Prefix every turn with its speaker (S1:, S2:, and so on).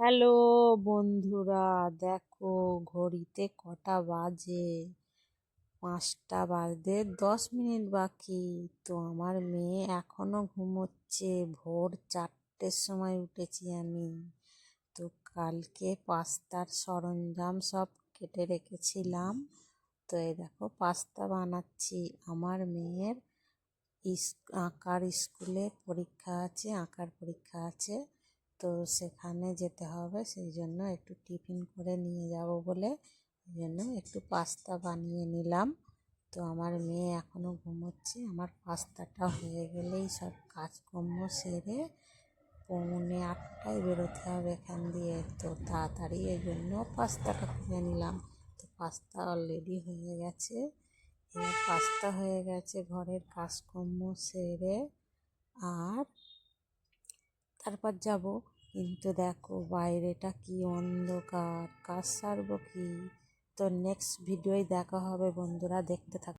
S1: Hello বন্ধুরা, দেখো ঘড়িতে কটা বাজে? পাঁচটা বাজতে দশ মিনিট বাকি। তো আমার মেয়ে এখনও ঘুমোচ্ছে, ভোর চারটের সময় উঠেছি আমি। তো কালকে পাস্তার সরঞ্জাম সব কেটে রেখেছিলাম। তো এই দেখো পাস্তা বানাচ্ছি। আমার মেয়ের আঁকার স্কুলে পরীক্ষা আছে, আঁকার পরীক্ষা আছে। তো সেখানে যেতে হবে। সেই জন্য একটু টিফিন করে নিয়ে যাব বলে ওই জন্য একটু পাস্তা বানিয়ে নিলাম। তো আমার মেয়ে এখনও ঘুমোচ্ছে। আমার পাস্তাটা হয়ে গেলেই সব কাজকর্ম সেরে পৌনে আটটায় বেরোতে হবে এখান দিয়ে। তো তাড়াতাড়ি এই জন্য পাস্তাটা করে নিলাম। তো পাস্তা অলরেডি হয়ে গেছে। পাস্তা হয়ে গেছে, ঘরের কাজকর্ম সেরে। আর তারপর যাব। কিন্তু দেখো বাইরেটা কি অন্ধকার কাজ সারবো কি? তো নেক্সট ভিডিওয় দেখা হবে বন্ধুরা, দেখতে থাকো